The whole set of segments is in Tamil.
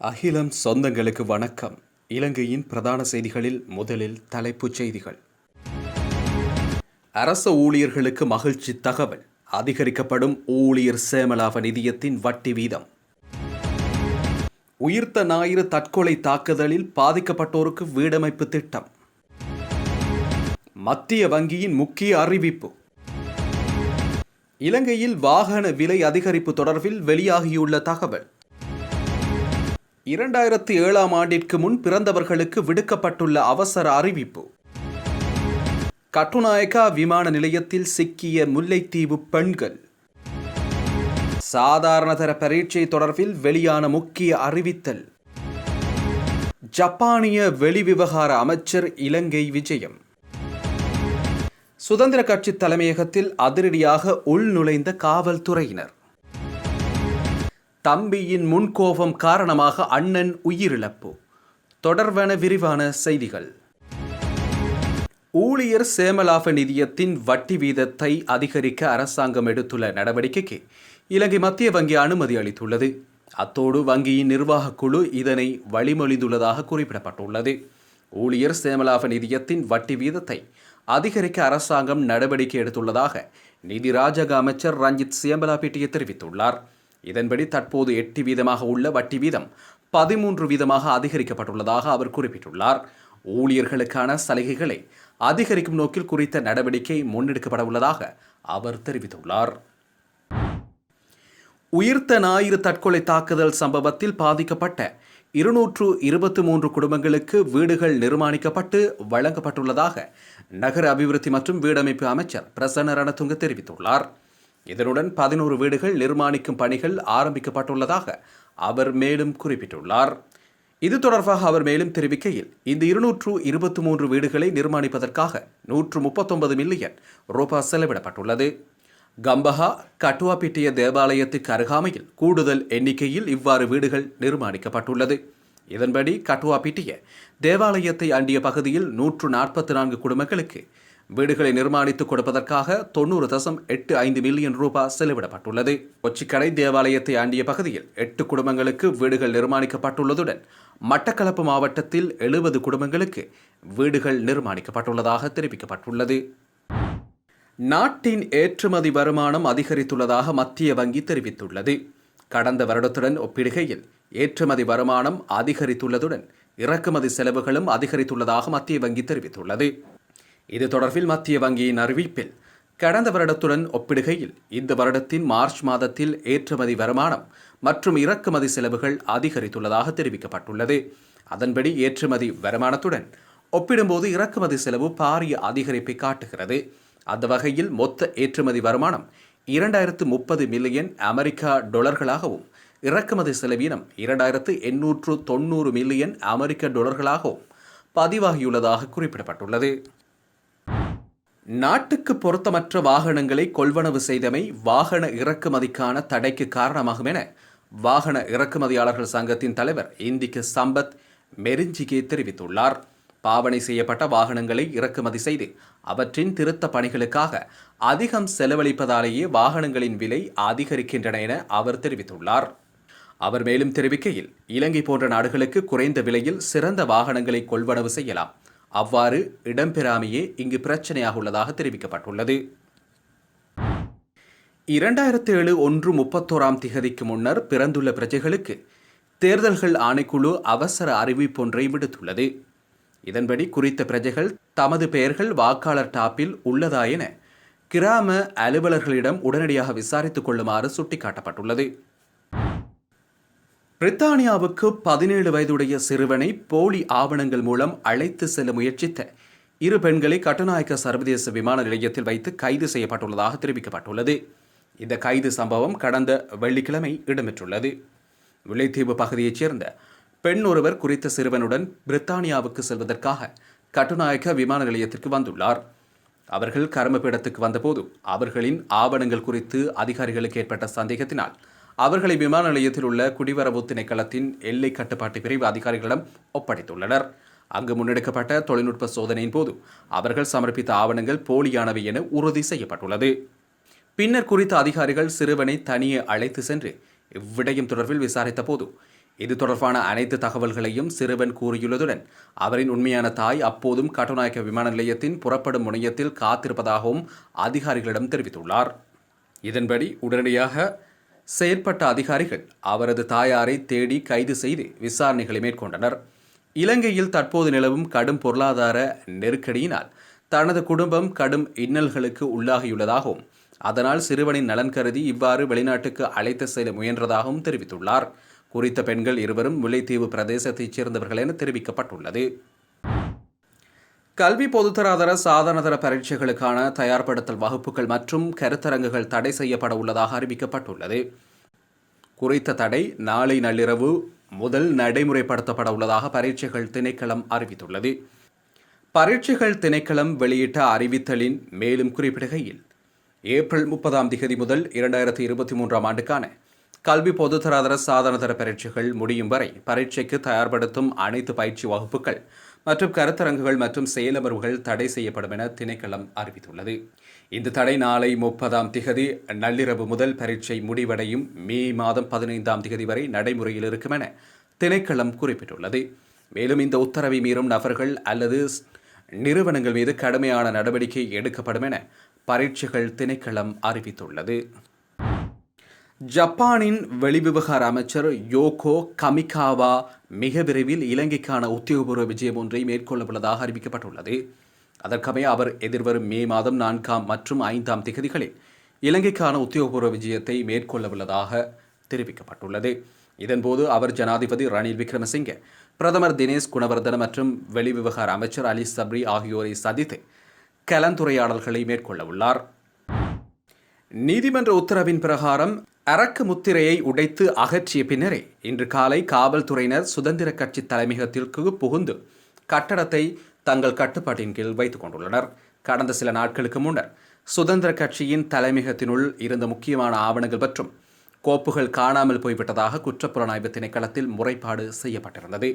அகிலம் சொந்தங்களுக்கு வணக்கம். இலங்கையின் பிரதான செய்திகளில் முதலில் தலைப்புச் செய்திகள். அரச ஊழியர்களுக்கு மகிழ்ச்சி தகவல். அதிகரிக்கப்படும் ஊழியர் சேமலாப நிதியத்தின் வட்டி வீதம். உயிர்த்த ஞாயிறு தற்கொலை தாக்குதலில் பாதிக்கப்பட்டோருக்கு வீடமைப்பு திட்டம். மத்திய வங்கியின் முக்கிய அறிவிப்பு. இலங்கையில் வாகன விலை அதிகரிப்பு தொடர்பில் வெளியாகியுள்ள தகவல். இரண்டாயிரத்தி ஏழாம் ஆண்டிற்கு முன் பிறந்தவர்களுக்கு விடுக்கப்பட்டுள்ள அவசர அறிவிப்பு. கட்டுநாயக்கா விமான நிலையத்தில் சிக்கிய முல்லைத்தீவு பெண்கள். சாதாரணதர பரீட்சை தொடர்பில் வெளியான முக்கிய அறிவித்தல். ஜப்பானிய வெளிவிவகார அமைச்சர் இலங்கை விஜயம். சுதந்திர கட்சி தலைமையகத்தில் அதிரடியாக உள்நுழைந்த காவல்துறையினர். தம்பியின் முன்கோபம் காரணமாக அண்ணன் உயிரிழப்பு. தொடர்வன விரிவான செய்திகள். ஊழியர் சேமலாப நிதியத்தின் வட்டி வீதத்தை அதிகரிக்க அரசாங்கம் எடுத்துள்ள நடவடிக்கைக்கு இலங்கை மத்திய வங்கி அனுமதி அளித்துள்ளது. அத்தோடு வங்கியின் நிர்வாகக் குழு இதனை வழிமொழிந்துள்ளதாக குறிப்பிடப்பட்டுள்ளது. ஊழியர் சேமலாப நிதியத்தின் வட்டி வீதத்தை அதிகரிக்க அரசாங்கம் நடவடிக்கை எடுத்துள்ளதாக நிதி ராஜக அமைச்சர் ரஞ்சித் சியம்பலாபிட்டிய தெரிவித்துள்ளார். இதன்படி தற்போது எட்டு வீதமாக உள்ள வட்டி வீதம் பதிமூன்று வீதமாக அதிகரிக்கப்பட்டுள்ளதாக அவர் குறிப்பிட்டுள்ளார். ஊழியர்களுக்கான சலுகைகளை அதிகரிக்கும் நோக்கில் குறித்த நடவடிக்கை முன்னெடுக்கப்பட உள்ளதாக அவர் தெரிவித்துள்ளார். உயிர்த்த ஞாயிறு தற்கொலை தாக்குதல் சம்பவத்தில் பாதிக்கப்பட்ட இருநூற்று இருபத்தி மூன்று குடும்பங்களுக்கு வீடுகள் நிர்மாணிக்கப்பட்டு வழங்கப்பட்டுள்ளதாக நகர அபிவிருத்தி மற்றும் வீடமைப்பு அமைச்சர் பிரசன்ன ரணதுங்க தெரிவித்துள்ளார். இதனுடன் பதினோரு வீடுகள் நிர்மாணிக்கும் பணிகள் ஆரம்பிக்கப்பட்டுள்ளதாக அவர் மேலும் குறிப்பிட்டுள்ளார். இது தொடர்பாக அவர் மேலும் தெரிவிக்கையில் இந்த இருநூற்று இருபத்தி மூன்று வீடுகளை நிர்மாணிப்பதற்காக நூற்று முப்பத்தொன்பது மில்லியன் ரூபாய் செலவிடப்பட்டுள்ளது. கம்பஹா கட்டுவாப்பிட்டிய தேவாலயத்துக்கு அருகாமையில் கூடுதல் எண்ணிக்கையில் இவ்வாறு வீடுகள் நிர்மாணிக்கப்பட்டுள்ளது. இதன்படி கட்டுவாப்பிட்டிய தேவாலயத்தை அண்டிய பகுதியில் நூற்று நாற்பத்தி நான்கு குடும்பங்களுக்கு வீடுகளை நிர்மாணித்துக் கொடுப்பதற்காக தொண்ணூறு தசம் எட்டு ஐந்து மில்லியன் ரூபாய் செலவிடப்பட்டுள்ளது. கொச்சிக்கடை தேவாலயத்தை ஆண்டிய பகுதியில் எட்டு குடும்பங்களுக்கு வீடுகள் நிர்மாணிக்கப்பட்டுள்ளதுடன் மட்டக்களப்பு மாவட்டத்தில் எழுபது குடும்பங்களுக்கு வீடுகள் நிர்மாணிக்கப்பட்டுள்ளதாக தெரிவிக்கப்பட்டுள்ளது. நாட்டின் ஏற்றுமதி வருமானம் அதிகரித்துள்ளதாக மத்திய வங்கி தெரிவித்துள்ளது. கடந்த வருடத்துடன் ஒப்பிடுகையில் ஏற்றுமதி வருமானம் அதிகரித்துள்ளதுடன் இறக்குமதி செலவுகளும் அதிகரித்துள்ளதாக மத்திய வங்கி தெரிவித்துள்ளது. இது தொடர்பில் மத்திய வங்கியின் அறிவிப்பில் கடந்த வருடத்துடன் ஒப்பிடுகையில் இந்த வருடத்தின் மார்ச் மாதத்தில் ஏற்றுமதி வருமானம் மற்றும் இறக்குமதி செலவுகள் அதிகரித்துள்ளதாக தெரிவிக்கப்பட்டுள்ளது. அதன்படி ஏற்றுமதி வருமானத்துடன் ஒப்பிடும்போது இறக்குமதி செலவு பாரிய அதிகரிப்பை காட்டுகிறது. அந்த வகையில் மொத்த ஏற்றுமதி வருமானம் இரண்டாயிரத்து முப்பது மில்லியன் அமெரிக்கா டொலர்களாகவும் இறக்குமதி செலவீனம் இரண்டாயிரத்து எண்ணூற்று தொண்ணூறு மில்லியன் அமெரிக்க டொலர்களாகவும் பதிவாகியுள்ளதாக குறிப்பிடப்பட்டுள்ளது. நாட்டுக்கு பொருத்தமற்ற வாகனங்களை கொள்வனவு செய்தமை வாகன இறக்குமதிக்கான தடைக்கு காரணமாகும் என வாகன இறக்குமதியாளர்கள் சங்கத்தின் தலைவர் இந்திக்கு சம்பத் மெரிஞ்சிகே தெரிவித்துள்ளார். பாவனை செய்யப்பட்ட வாகனங்களை இறக்குமதி செய்து அவற்றின் திருத்த பணிகளுக்காக அதிகம் செலவழிப்பதாலேயே வாகனங்களின் விலை அதிகரிக்கின்றன என அவர் தெரிவித்துள்ளார். அவர் மேலும் தெரிவிக்கையில் இலங்கை போன்ற நாடுகளுக்கு குறைந்த விலையில் சிறந்த வாகனங்களை கொள்வனவு செய்யலாம். அவ்வாறு இடம்பெறாமையே இங்கு பிரச்சனையாக உள்ளதாக தெரிவிக்கப்பட்டுள்ளது. இரண்டாயிரத்தி ஏழு ஒன்று முப்பத்தோராம் திகதிக்கு முன்னர் பிறந்துள்ள பிரஜைகளுக்கு தேர்தல்கள் ஆணைக்குழு அவசர அறிவிப்பொன்றை விடுத்துள்ளது. இதன்படி குறித்த பிரஜைகள் தமது பெயர்கள் வாக்காளர் டாப்பில் உள்ளதா என கிராம அலுவலர்களிடம் உடனடியாக விசாரித்துக் கொள்ளுமாறு சுட்டிக்காட்டப்பட்டுள்ளது. பிரித்தானியாவுக்கு பதினேழு வயதுடைய சிறுவனை போலி ஆவணங்கள் மூலம் அழைத்து செல்ல முயற்சித்த இரு பெண்களை கட்டுநாயக்க சர்வதேச விமான நிலையத்தில் வைத்து கைது செய்யப்பட்டுள்ளதாக தெரிவிக்கப்பட்டுள்ளது. இந்த கைது சம்பவம் கடந்த வெள்ளிக்கிழமை இடம்பெற்றுள்ளது. விளைத்தீவு பகுதியைச் சேர்ந்த பெண் ஒருவர் குறித்த சிறுவனுடன் பிரித்தானியாவுக்கு செல்வதற்காக கட்டுநாயக்க விமான நிலையத்திற்கு வந்துள்ளார். அவர்கள் கர்மபீடத்துக்கு வந்தபோது அவர்களின் ஆவணங்கள் குறித்து அதிகாரிகளுக்கு ஏற்பட்ட சந்தேகத்தினால் அவர்களை விமான நிலையத்தில் உள்ள குடிவரவு திணைக்களத்தின் எல்லை கட்டுப்பாட்டு பிரிவு அதிகாரிகளிடம் ஒப்படைத்துள்ளனர். அங்கு முன்னெடுக்கப்பட்ட தொழில்நுட்ப சோதனையின் போது அவர்கள் சமர்ப்பித்த ஆவணங்கள் போலியானவை என உறுதி செய்யப்பட்டுள்ளது. பின்னர் குறித்த அதிகாரிகள் சிறுவனை தனியே அழைத்து சென்று இவ்விடயம் தொடர்பில் விசாரித்த போது இது தொடர்பான அனைத்து தகவல்களையும் சிறுவன் கூறியுள்ளதுடன் அவரின் உண்மையான தாய் அப்போதும் கட்டுநாயக்க விமான நிலையத்தின் புறப்படும் முனையத்தில் காத்திருப்பதாகவும் அதிகாரிகளிடம் தெரிவித்துள்ளார். இதன்படி உடனடியாக செயற்பட்ட அதிகாரிகள் அவரது தாயாரை தேடி கைது செய்து விசாரணைகளை மேற்கொண்டனர். இலங்கையில் தற்போது நிலவும் கடும் பொருளாதார நெருக்கடியினால் தனது குடும்பம் கடும் இன்னல்களுக்கு உள்ளாகியுள்ளதாகவும் அதனால் சிறுவனின் நலன் கருதி இவ்வாறு வெளிநாட்டுக்கு அழைத்து செல்ல முயன்றதாகவும் தெரிவித்துள்ளார். குறித்த பெண்கள் இருவரும் முல்லைத்தீவு பிரதேசத்தைச் சேர்ந்தவர்கள் என தெரிவிக்கப்பட்டுள்ளது. கல்வி பொதுத்தராதர சாதனதர பரீட்சைகளுக்கான தயார்படுத்தல் வகுப்புகள் மற்றும் கருத்தரங்குகள் தடை செய்யப்பட உள்ளதாக அறிவிக்கப்பட்டுள்ளது. குறித்த தடை நாளை நள்ளிரவு முதல் நடைமுறைப்படுத்தப்பட உள்ளதாக பரீட்சைகள் திணைக்களம் அறிவித்துள்ளது. பரீட்சைகள் திணைக்களம் வெளியிட்ட அறிவித்தலின் மேலும் குறிப்பிடுகையில் ஏப்ரல் முப்பதாம் திகதி முதல் இரண்டாயிரத்தி இருபத்தி மூன்றாம் ஆண்டுக்கான கல்வி பொதுத்தராதர சாதனதர பரீட்சைகள் முடியும் வரை பரீட்சைக்கு தயார்படுத்தும் அனைத்து பயிற்சி வகுப்புகள் மற்றும் கருத்தரங்குகள் மற்றும் செயலமர்வுகள் தடை செய்யப்படும் என திணைக்களம் அறிவித்துள்ளது. இந்த தடை நாளை முப்பதாம் திகதி நள்ளிரவு முதல் பரீட்சை முடிவடையும் மே மாதம் பதினைந்தாம் திகதி வரை நடைமுறையில் இருக்கும் என திணைக்களம் குறிப்பிட்டுள்ளது. மேலும் இந்த உத்தரவை மீறும் நபர்கள் அல்லது நிறுவனங்கள் மீது கடுமையான நடவடிக்கை எடுக்கப்படும் என பரீட்சைகள் திணைக்களம் அறிவித்துள்ளது. ஜப்பானின் வெளிவிவகார அமைச்சர் யோகோ கமிகாவா மிக விரைவில் இலங்கைக்கான உத்தியோகபூர்வ விஜயம் ஒன்றை மேற்கொள்ளவுள்ளதாக அறிவிக்கப்பட்டுள்ளது. அதற்கமைய அவர் எதிர்வரும் மே மாதம் நான்காம் மற்றும் ஐந்தாம் திகதிகளில் இலங்கைக்கான உத்தியோகபூர்வ விஜயத்தை மேற்கொள்ளவுள்ளதாக தெரிவிக்கப்பட்டுள்ளது. இதன்போது அவர் ஜனாதிபதி ரணில் விக்ரமசிங்கே பிரதமர் தினேஷ் குணவர்தன மற்றும் வெளிவிவகார அமைச்சர் அலி சப்ரி ஆகியோரை சந்தித்து கலந்துரையாடல்களை மேற்கொள்ளவுள்ளார். நீதிமன்ற உத்தரவின் பிரகாரம் அரக்கு முத்திரையை உடைத்து அகற்றிய பின்னரே இன்று காலை காவல்துறையினர் சுதந்திர கட்சி தலைமையகத்திற்கு புகுந்து கட்டடத்தை தங்கள் கட்டுப்பாட்டின் கீழ் வைத்துக் கொண்டுள்ளனர். கடந்த சில நாட்களுக்கு முன்னர் சுதந்திர கட்சியின் தலைமையகத்தினுள் இருந்த முக்கியமான ஆவணங்கள் மற்றும் கோப்புகள் காணாமல் போய்விட்டதாக குற்றப்புலனாய்வு திணைக்களத்தில் முறைப்பாடு செய்யப்பட்டிருந்தது.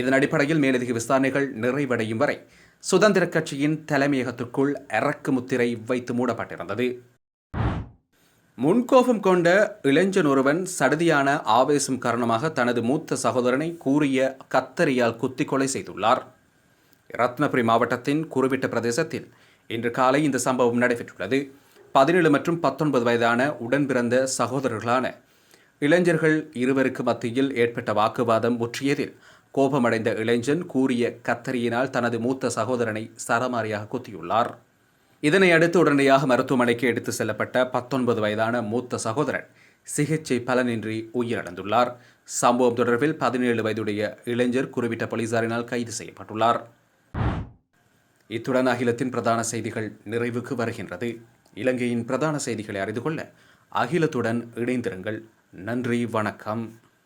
இதன் அடிப்படையில் மேலதிக விசாரணைகள் நிறைவடையும் வரை சுதந்திர கட்சியின் தலைமையகத்திற்குள் அரக்கு முத்திரை வைத்து மூடப்பட்டிருந்தது. முன்கோபம் கொண்ட இளைஞன் ஒருவன் சடுதியான ஆவேசம் காரணமாக தனது மூத்த சகோதரனை கூறிய கத்தரியால் குத்தி கொலை செய்துள்ளார். ரத்னபுரி மாவட்டத்தின் குருவிட்ட பிரதேசத்தில் இன்று காலை இந்த சம்பவம் நடைபெற்றுள்ளது. பதினேழு மற்றும் பத்தொன்பது வயதான உடன் பிறந்த சகோதரர்களான இளைஞர்கள் இருவருக்கு மத்தியில் ஏற்பட்ட வாக்குவாதம் முற்றியதில் கோபமடைந்த இளைஞன் கூறிய கத்தரியினால் தனது மூத்த சகோதரனை சரமாரியாக குத்தியுள்ளார். இதனை அடுத்து உடனடியாக மருத்துவமனைக்கு எடுத்து செல்லப்பட்ட பத்தொன்பது வயதான மூத்த சகோதரன் சிகிச்சை பலனின்றி உயிரிழந்துள்ளார். சம்பவம் தொடர்பில் பதினேழு வயதுடைய இளைஞர் குறிப்பிட்ட போலீசாரினால் கைது செய்யப்பட்டுள்ளார். இத்துடன் அகிலத்தின் பிரதான செய்திகள் நிறைவுக்கு வருகின்றது. இலங்கையின் பிரதான செய்திகளை அறிந்து கொள்ள அகிலத்துடன் இணைந்திருங்கள். நன்றி வணக்கம்.